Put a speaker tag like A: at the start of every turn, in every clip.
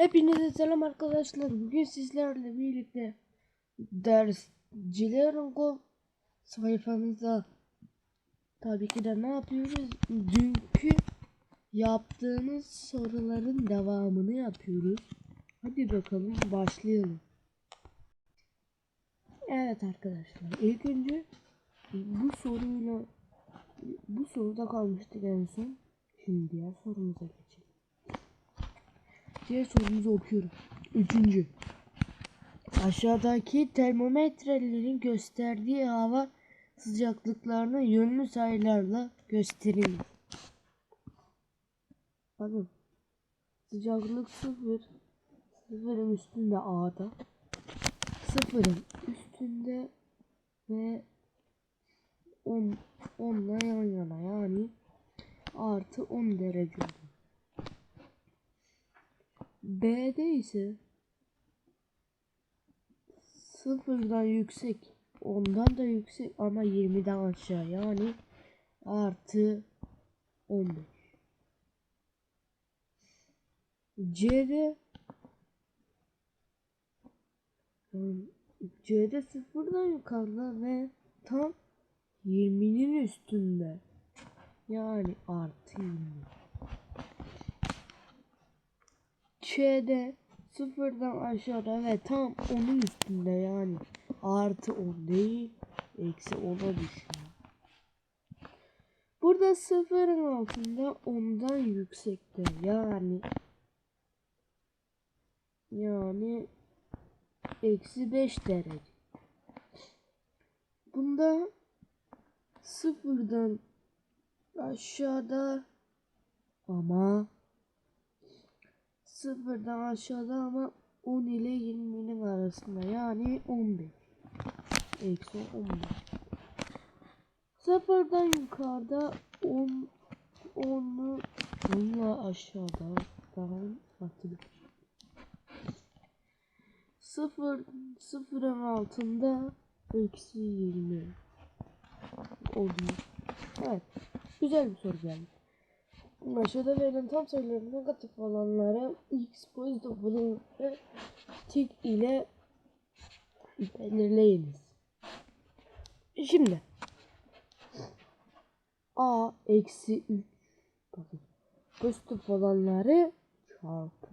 A: Hepinize selam arkadaşlar. Bugün sizlerle birlikte derscilerin sayfamıza tabii ki de ne yapıyoruz? Dünkü yaptığımız soruların devamını yapıyoruz. Hadi bakalım başlayalım. Evet arkadaşlar ilk önce bu soruyla bu soruda kalmıştık en son. Şimdi diğer sorumuza geçelim. Diğer sorumuzu okuyorum. Üçüncü. Aşağıdaki termometrelerin gösterdiği hava sıcaklıklarını yönlü sayılarla gösterin. Bakın. Sıcaklık sıfır. Sıfırın üstünde A'da. Sıfırın üstünde ve 10 10'la yan yana yani artı 10 derece. B'de ise sıfırdan yüksek, ondan da yüksek ama 20'den aşağı yani artı 15. C'de C'de sıfırdan yukarıda ve tam 20'nin üstünde. Yani artı 20. Ç'de sıfırdan aşağıda ve tam onun üstünde yani artı 10 değil eksi 10'a düşüyor. Burada sıfırın altında ondan yüksekte yani yani eksi 5 derece. Bunda sıfırdan aşağıda ama sıfırdan aşağıda ama 10 ile 20'nin arasında. Yani 15 eksi 15 sıfırdan yukarıda 10 10'lu 10'la aşağıda daha atılır sıfır sıfırın altında eksi 20 oluyor evet güzel bir soru geldi Aşağıda verilen tam sayıların negatif olanları x pozitif olanları tik ile belirleyiniz. Şimdi a eksi 3 bakın pozitif olanları çarpı.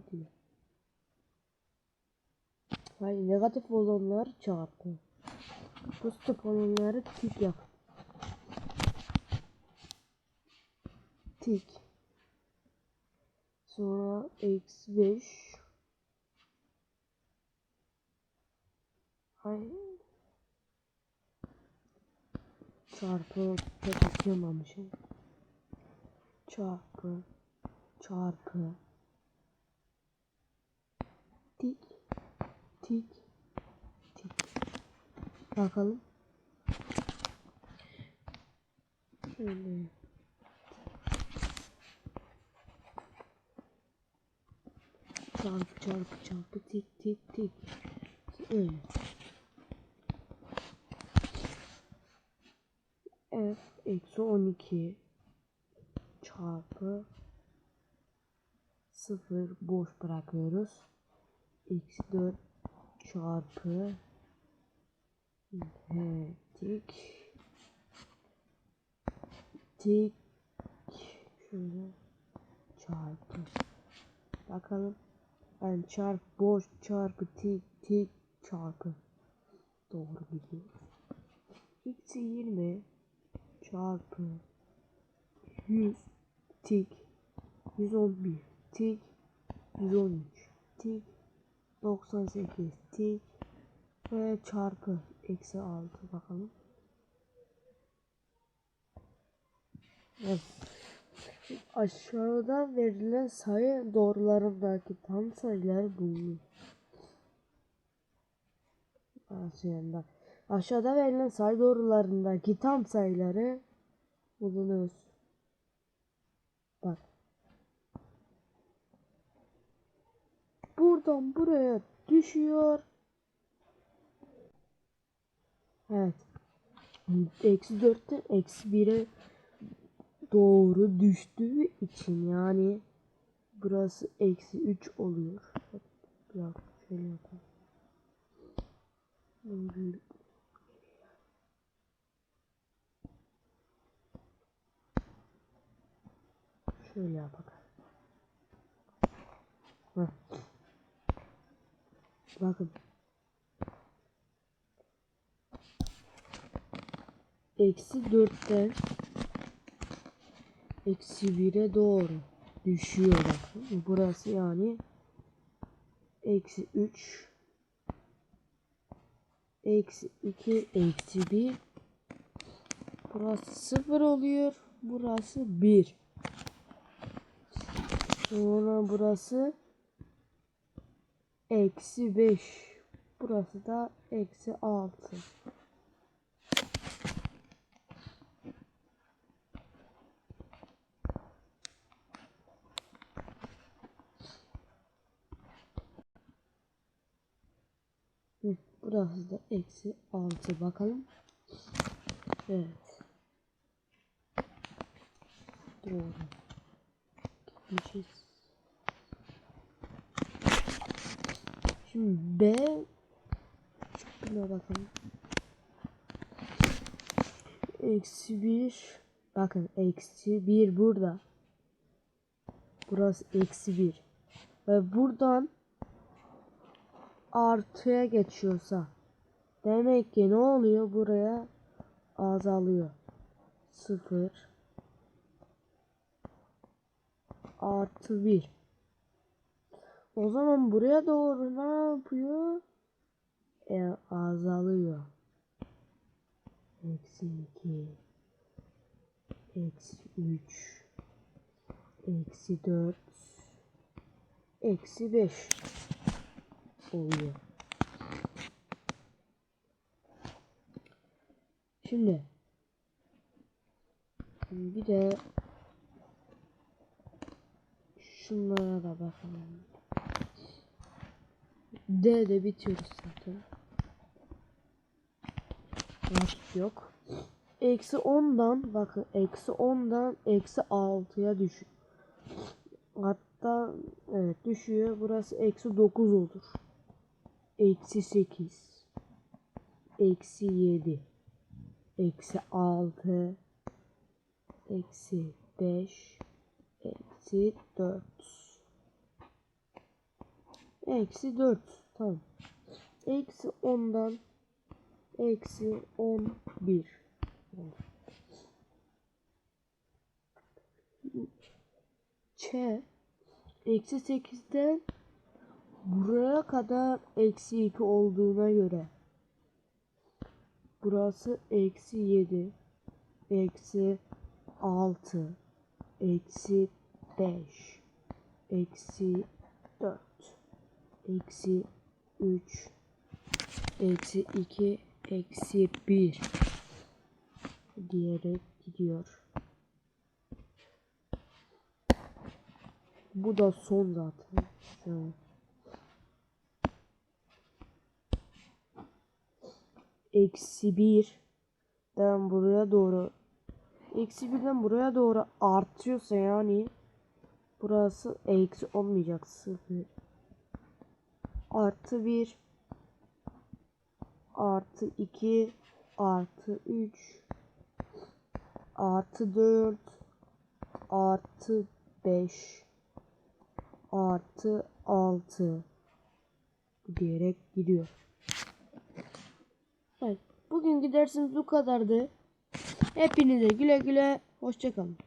A: Hayır negatif olanlar çarpı. Pozitif olanları tik yap. Tik. Sonra eksi 5. Hayır. Çarpı tek okuyamamışım. Çarpı. Çarpı. Tik. Tik. Tik. Bakalım. Şöyle. Çarpı çarpı çarpı tik tik tik f eksi 12 çarpı 0 boş bırakıyoruz. Eksi 4 çarpı he, tik tik. Şöyle çarpı. Bakalım çarp boş çarpı tik tik çarpı. Doğru gidiyor. X'i 20 çarpı 100 tik 111 tik 113 tik 98 tik ve çarpı eksi 6 bakalım. Evet. Aşağıda verilen sayı doğrularındaki tam sayılar bulunur. Aşağıda, aşağıda verilen sayı doğrularındaki tam sayıları bulunuz. Bak. Buradan buraya düşüyor. Evet. Eksi 4'ten eksi 1'e doğru düştüğü için yani burası eksi 3 oluyor. Bak. Şöyle yapalım. Şöyle yapalım. Bakın. Eksi dörtten eksi bire doğru düşüyor. Burası yani eksi üç eksi iki eksi bir burası sıfır oluyor. Burası bir. Sonra burası eksi 5. Burası da eksi 6. Hı, Burası da eksi 6 bakalım. Evet. Doğru. Gitmişiz. Şimdi B şuna bakalım. Eksi bir. Bakın eksi bir burada. Burası eksi bir. Ve buradan artıya geçiyorsa demek ki ne oluyor buraya azalıyor. Sıfır artı bir. O zaman buraya doğru ne yapıyor? E, azalıyor. Eksi iki. Eksi üç. Eksi dört. Eksi beş. Oluyor. Şimdi. Bir de şunlara da bakalım. D'de bitiyoruz zaten. Vakit yok. Eksi 10'dan bakın eksi 10'dan eksi 6'ya düşüyor. Hatta evet düşüyor. Burası eksi 9 olur. Eksi 8. Eksi 7. Eksi 6. Eksi 5. Eksi 4. Eksi 4. Tamam. Eksi 10'dan eksi 11. Ç eksi 8'den buraya kadar eksi 2 olduğuna göre burası eksi 7 eksi 6 eksi 5 eksi 4 eksi 3 eksi 2 eksi 1 diyerek gidiyor. Bu da son zaten. Evet. Eksi 1 den buraya doğru eksi birden buraya doğru artıyorsa yani burası eksi olmayacak sıfır artı 1 artı 2 artı 3 artı 4 artı 5 artı 6 diyerek gidiyor. Evet, bugünkü dersimiz bu kadardı. Hepinize güle güle hoşçakalın.